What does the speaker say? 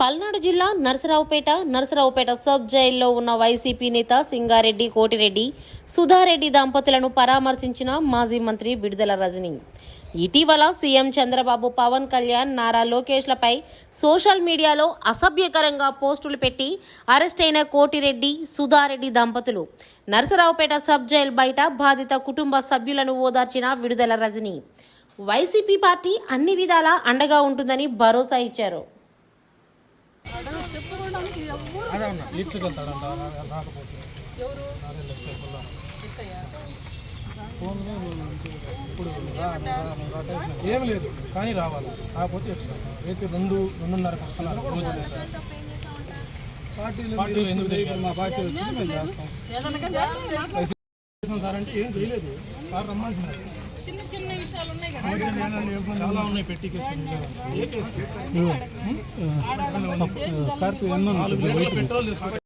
పల్నాడు జిల్లా నరసరావుపేట నరసరావుపేట సబ్ జైల్లో ఉన్న వైసీపీ నేత సింగారెడ్డి కోటిరెడ్డి సుధారెడ్డి దంపతులను పరామర్శించిన మాజీ మంత్రి విడుదల రజని. ఇటీవల సీఎం చంద్రబాబు పవన్ కళ్యాణ్ నారా లోకేష్లపై సోషల్ మీడియాలో అసభ్యకరంగా పోస్టులు పెట్టి అరెస్ట్ అయిన కోటిరెడ్డి సుధారెడ్డి దంపతులు. నరసరావుపేట సబ్ జైల్ బయట బాధిత కుటుంబ సభ్యులను ఓదార్చిన విడుదల రజని. వైసీపీ పార్టీ అన్ని విధాలా అండగా ఉంటుందని భరోసా ఇచ్చారు. ఈడ్చుకెళ్తాడంట రాకపోతే. ఇప్పుడు ఏం లేదు కానీ రావాలి. రాకపోతే వచ్చినాం. రేపు రెండు రెండున్నరకు వస్తున్నారు రోజు పార్టీలు ఎందుకు? మా పార్టీ వచ్చింది మేము చేస్తాం. చేసాం సార్ అంటే ఏం చేయలేదు. సార్ రమ్మంటున్నారు. చిన్న చిన్న విషయాలు ఉన్నాయి కదా. చాలా ఉన్నాయి పెట్టి కేసులు. ఏ కేసు? ఆడాలి. నాలుగు లీటర్ల పెట్రోల్ తీసుకొచ్చి